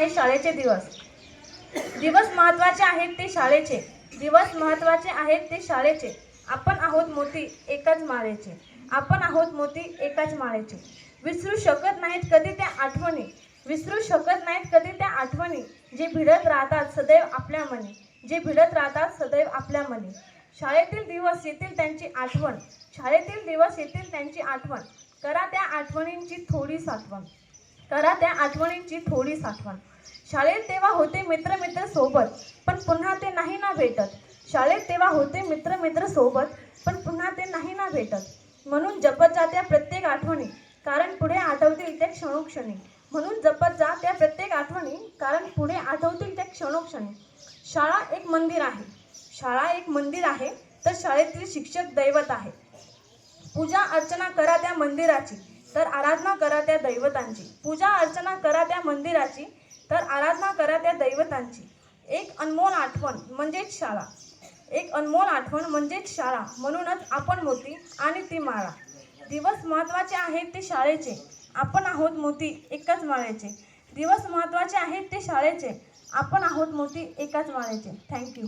आहे शाळेचे दिवस. दिवस महत्त्वाचे आहेत ते शाळेचे. दिवस महत्त्वाचे आहेत ते शाळेचे. आपण आहोत मोती एकाच माळेचे. आपण आहोत मोती एकाच माळेचे. विसरू शकत नाहीत कधी त्या आठवणी. विसरू शकत नाहीत कधी त्या आठवणी. जे भिडत राहतात सदैव आपल्या मनी. जे भिडत राहतात सदैव आपल्या मनी. शाळेतील दिवस येतील त्यांची आठवण. शाळेतील दिवस येतील त्यांची आठवण. करा त्या आठवणींची थोडी साठवण. करा त्या आठवणींची थोडी साठवण. शाळेत तेव्हा होते मित्र मित्र सोबत पण पुन्हा ते नाही ना भेटत. शाळेत तेव्हा होते मित्र मित्र सोबत पण पुन्हा ते नाही ना भेटत. म्हणून जपत जा त्या प्रत्येक आठवणी कारण पुढे आठवतील त्या क्षणोक्षणी. म्हणून जपत जा त्या प्रत्येक आठवणी कारण पुढे आठवतील त्या क्षणोक्षणी. शाळा एक मंदिर आहे. शाळा एक मंदिर आहे तर शाळेतील शिक्षक दैवत आहे. पूजा अर्चना करा त्या मंदिराची. तर आराधना करा त्या दैवतांची. पूजा अर्चना करा त्या मंदिराची तर आराधना करा त्या दैवतांची. एक अनमोल आठवण म्हणजेच शाळा. एक अनमोल आठवण म्हणजेच शाळा. म्हणूनच आपण मोती आणि ती माळा. दिवस महत्त्वाचे आहेत ते शाळेचे. आपण आहोत मोती एकाच माळ्याचे. दिवस महत्त्वाचे आहेत ते शाळेचे. आपण आहोत मोती एकाच माळ्याचे. थँक्यू